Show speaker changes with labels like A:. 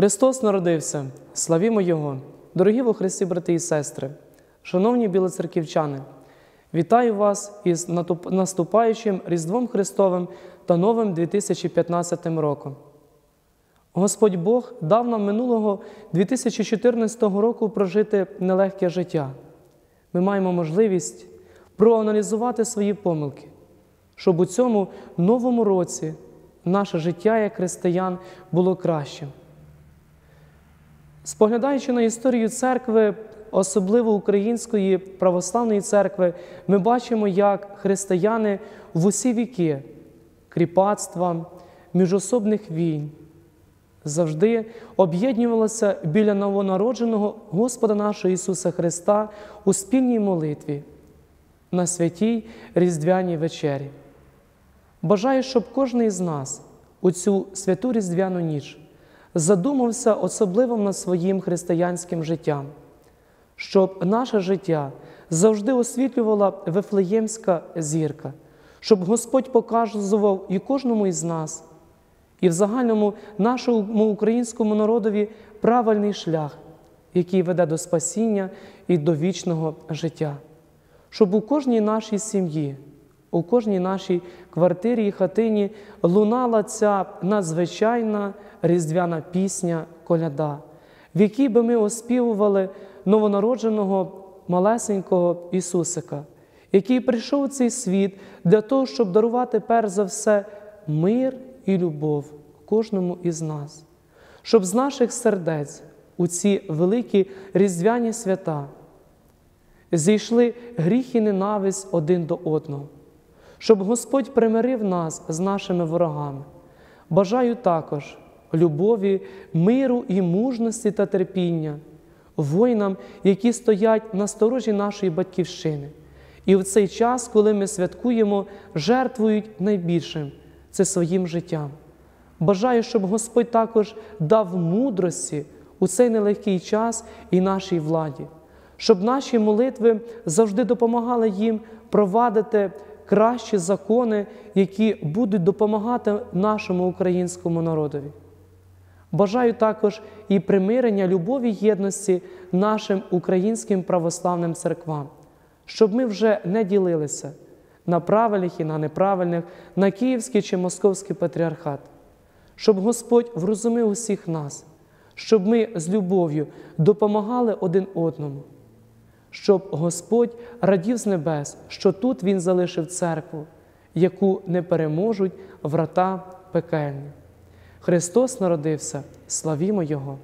A: Христос народився, славімо Його! Дорогі во Христі, брати і сестри, шановні білоцерківчани, вітаю вас із наступаючим Різдвом Христовим та новим 2015 роком. Господь Бог дав нам минулого 2014 року прожити нелегке життя. Ми маємо можливість проаналізувати свої помилки, щоб у цьому новому році наше життя як християн було кращим. Споглядаючи на історію церкви, особливо української православної церкви, ми бачимо, як християни в усі віки кріпацтва, міжособних війн завжди об'єднувалися біля новонародженого Господа нашого Ісуса Христа у спільній молитві на святій Різдвяній вечері. Бажаю, щоб кожен із нас у цю святу Різдвяну ніч задумався особливо над своїм християнським життям, щоб наше життя завжди освітлювала Вифлеємська зірка, щоб Господь показував і кожному із нас, і в загальному нашому українському народові правильний шлях, який веде до спасіння і до вічного життя, щоб у кожній нашій сім'ї, у кожній нашій квартирі і хатині лунала ця надзвичайна різдвяна пісня коляда, в якій би ми оспівували новонародженого малесенького Ісусика, який прийшов у цей світ для того, щоб дарувати перш за все мир і любов кожному із нас, щоб з наших сердець у ці великі різдвяні свята зійшли гріх і ненависть один до одного, щоб Господь примирив нас з нашими ворогами. Бажаю також любові, миру і мужності та терпіння воїнам, які стоять на сторожі нашої батьківщини. І в цей час, коли ми святкуємо, жертвують найбільшим це своїм життям. Бажаю, щоб Господь також дав мудрості у цей нелегкий час і нашій владі, щоб наші молитви завжди допомагали їм провадити кращі закони, які будуть допомагати нашому українському народові. Бажаю також і примирення любові єдності нашим українським православним церквам, щоб ми вже не ділилися на правильних і на неправильних, на Київський чи Московський патріархат, щоб Господь врозумив усіх нас, щоб ми з любов'ю допомагали один одному, щоб Господь радів з небес, що тут Він залишив церкву, яку не переможуть врата пекельні. Христос народився, славімо Його!